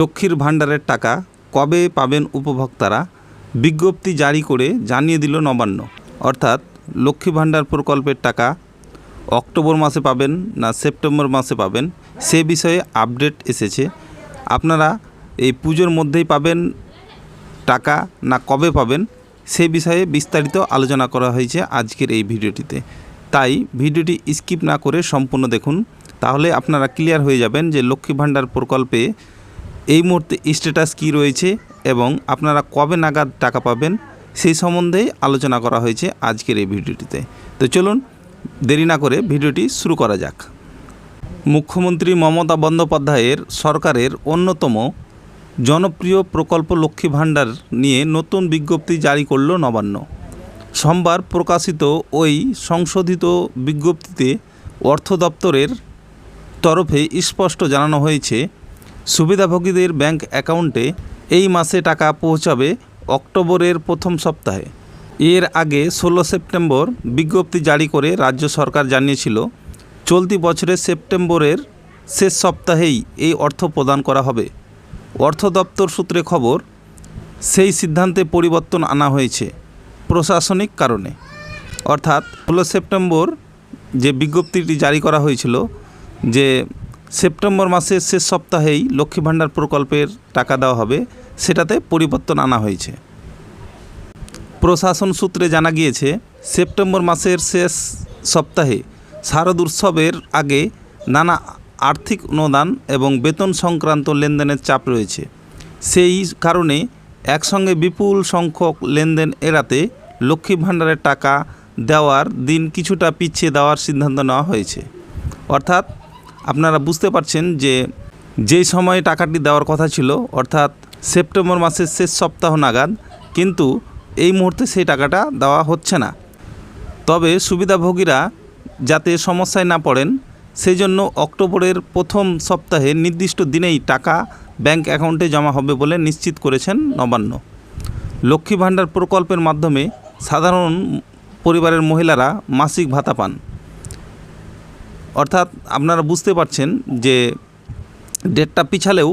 লক্ষ্মীর ভাণ্ডারের টাকা কবে পাবেন উপভোক্তারা বিজ্ঞপ্তি জারি করে জানিয়ে দিল নবান্ন। অর্থাৎ লক্ষ্মী ভাণ্ডার প্রকল্পের টাকা অক্টোবর মাসে পাবেন না সেপ্টেম্বর মাসে পাবেন, সে বিষয়ে আপডেট এসেছে। আপনারা এই পুজোর মধ্যেই পাবেন টাকা না কবে পাবেন, সে বিষয়ে বিস্তারিত আলোচনা করা হয়েছে আজকের এই ভিডিওটিতে। তাই ভিডিওটি স্কিপ না করে সম্পূর্ণ দেখুন, তাহলে আপনারা ক্লিয়ার হয়ে যাবেন যে লক্ষ্মী ভাণ্ডার প্রকল্পে এই মুহূর্তে স্ট্যাটাস কী রয়েছে এবং আপনারা কবে নাগাদ টাকা পাবেন সেই সম্বন্ধে আলোচনা করা হয়েছে আজকের এই ভিডিওটিতে। তো চলুন দেরি না করে ভিডিওটি শুরু করা যাক। মুখ্যমন্ত্রী মমতা বন্দ্যোপাধ্যায়ের সরকারের অন্যতম জনপ্রিয় প্রকল্প লক্ষ্মী ভাণ্ডার নিয়ে নতুন বিজ্ঞপ্তি জারি করল নবান্ন। সোমবার প্রকাশিত ওই সংশোধিত বিজ্ঞপ্তিতে অর্থ দপ্তরের তরফে স্পষ্ট জানানো হয়েছে সুবিধাভোগীদের ব্যাংক অ্যাকাউন্টে এই মাসে টাকা পৌঁছাবে অক্টোবরের প্রথম সপ্তাহে। এর আগে ষোলো সেপ্টেম্বর বিজ্ঞপ্তি জারি করে রাজ্য সরকার জানিয়েছিল, চলতি বছরের সেপ্টেম্বরের শেষ সপ্তাহেই এই অর্থ প্রদান করা হবে। অর্থ দপ্তর সূত্রে খবর, সেই সিদ্ধান্তে পরিবর্তন আনা হয়েছে প্রশাসনিক কারণে। অর্থাৎ ষোলো সেপ্টেম্বর যে বিজ্ঞপ্তিটি জারি করা হয়েছিল যে সেপ্টেম্বর মাসের শেষ সপ্তাহেই লক্ষ্মী ভাণ্ডার প্রকল্পের টাকা দেওয়া হবে। সেটাতে পরিবর্তন আনা হয়েছে। প্রশাসন সূত্রে জানা গিয়েছে, সেপ্টেম্বর মাসের শেষ সপ্তাহে শারদ উৎসবের আগে নানা আর্থিক অনুদান এবং বেতন সংক্রান্ত লেনদেনের চাপ রয়েছে। সেই কারণে একসঙ্গে বিপুল সংখ্যক লেনদেন এড়াতে লক্ষ্মী ভাণ্ডারের টাকা দেওয়ার দিন কিছুটা পিছিয়ে দেওয়ার সিদ্ধান্ত নেওয়া হয়েছে। অর্থাৎ আপনারা বুঝতে পারছেন যে যেই সময়ে টাকাটি দেওয়ার কথা ছিল, অর্থাৎ সেপ্টেম্বর মাসের শেষ সপ্তাহ নাগাদ, কিন্তু এই মুহূর্তে সেই টাকাটা দেওয়া হচ্ছে না। তবে সুবিধাভোগীরা যাতে সমস্যায় না পড়েন সেই জন্য অক্টোবরের প্রথম সপ্তাহে নির্দিষ্ট দিনেই টাকা ব্যাংক অ্যাকাউন্টে জমা হবে বলে নিশ্চিত করেছেন নবান্ন। লক্ষ্মী ভাণ্ডার প্রকল্পের মাধ্যমে সাধারণ পরিবারের মহিলারা মাসিক ভাতা পান। অর্থাৎ আপনারা বুঝতে পারছেন যে ডেটটা পিছালেও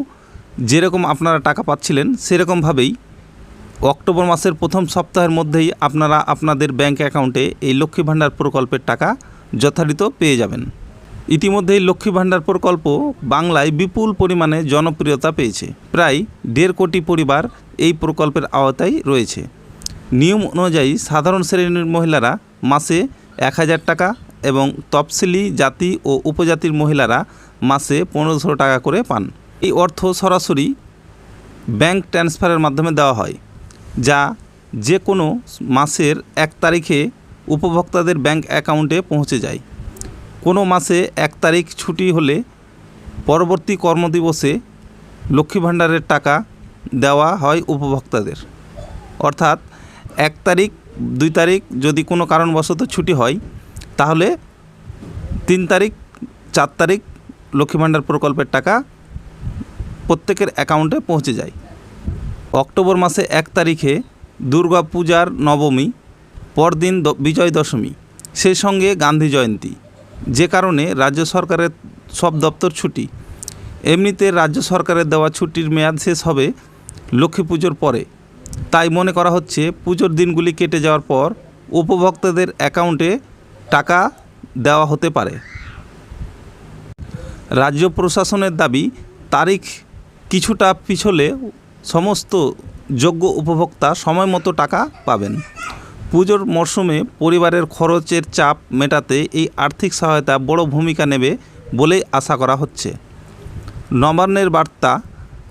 যেরকম আপনারা টাকা পাচ্ছিলেন, সেরকমভাবেই অক্টোবর মাসের প্রথম সপ্তাহের মধ্যেই আপনারা আপনাদের ব্যাংক অ্যাকাউন্টে এই লক্ষ্মী ভাণ্ডার প্রকল্পের টাকা যথারীত পেয়ে যাবেন। ইতিমধ্যেই লক্ষ্মী ভাণ্ডার প্রকল্প বাংলায় বিপুল পরিমাণে জনপ্রিয়তা পেয়েছে। প্রায় দেড় কোটি পরিবার এই প্রকল্পের আওতায় রয়েছে। নিয়ম অনুযায়ী সাধারণ শ্রেণির মহিলারা মাসে এক হাজার টাকা এবং তফসিলি জাতি ও উপজাতির মহিলারা মাসে পনেরোশো টাকা করে পান। এই অর্থ সরাসরি ব্যাংক ট্রান্সফারের মাধ্যমে দেওয়া হয়, যা যে কোনো মাসের এক তারিখে উপভোক্তাদের ব্যাংক অ্যাকাউন্টে পৌঁছে যায়। কোনো মাসে এক তারিখ ছুটি হলে পরবর্তী কর্মদিবসে লক্ষ্মী ভাণ্ডারের টাকা দেওয়া হয় উপভোক্তাদের। অর্থাৎ এক তারিখ, দুই তারিখ যদি কোনো কারণবশত ছুটি হয় তাহলে তিন তারিখ, চার তারিখ লক্ষ্মী ভাণ্ডার প্রকল্পের টাকা প্রত্যেকের অ্যাকাউন্টে পৌঁছে যায়। অক্টোবর মাসে এক তারিখে দুর্গা পূজার নবমী, পরদিন বিজয় দশমী, সেই সঙ্গে গান্ধী জয়ন্তী। যে কারণে রাজ্য সরকারের সব দপ্তর ছুটি। এমনিতে রাজ্য সরকারের দেওয়া ছুটির মেয়াদ শেষ হবে লক্ষ্মী পুজোর পরে। তাই মনে করা হচ্ছে পুজোর দিনগুলি কেটে যাওয়ার পর উপভোক্তাদের অ্যাকাউন্টে টাকা দেওয়া হতে পারে। রাজ্য প্রশাসনের দাবি, তারিখ কিছুটা পিছলে সমস্ত যোগ্য উপভোক্তা সময় মতো টাকা পাবেন। পুজোর মরশুমে পরিবারের খরচের চাপ মেটাতে এই আর্থিক সহায়তা বড় ভূমিকা নেবে বলেই আশা করা হচ্ছে। নবান্নের বার্তা,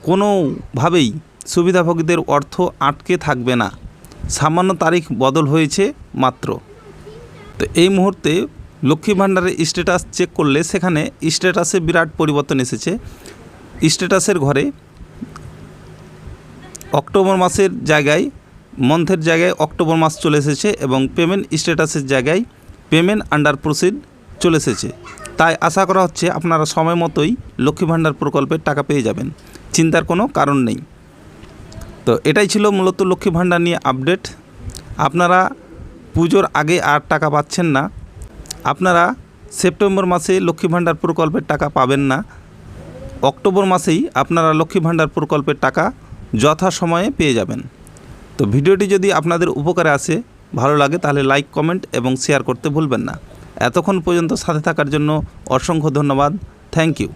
কোনোভাবেই সুবিধাভোগীদের অর্থ আটকে থাকবে না। সামান্য তারিখ বদল হয়েছে মাত্র। তো এই মুহূর্তে লক্ষ্মী ভাণ্ডারের স্ট্যাটাস চেক করলে সেখানে স্ট্যাটাসে বিরাট পরিবর্তন এসেছে। স্ট্যাটাসের ঘরে অক্টোবর মাসের জায়গায় মন্থের জায়গায় অক্টোবর মাস চলে এসেছে এবং পেমেন্ট স্ট্যাটাসের জায়গায় পেমেন্ট আন্ডার প্রসিড চলে এসেছে। তাই আশা করা হচ্ছে আপনারা সময় মতোই লক্ষ্মী ভাণ্ডার প্রকল্পের টাকা পেয়ে যাবেন। চিন্তার কোনো কারণ নেই। তো এটাই ছিল মূলত লক্ষ্মী ভাণ্ডার নিয়ে আপডেট আপনারা পুজোর আগে আর টাকা পাচ্ছেন না। আপনারা সেপ্টেম্বর মাসে লক্ষ্মী ভাণ্ডার প্রকল্পের টাকা পাবেন না। অক্টোবর মাসেই আপনারা লক্ষ্মী ভাণ্ডার প্রকল্পের টাকা যথাসময়ে পেয়ে যাবেন। তো ভিডিওটি যদি আপনাদের উপকারে আসে, ভালো লাগে তাহলে লাইক, কমেন্ট এবং শেয়ার করতে ভুলবেন না। এতক্ষণ পর্যন্ত সাথে থাকার জন্য অসংখ্য ধন্যবাদ। Thank you.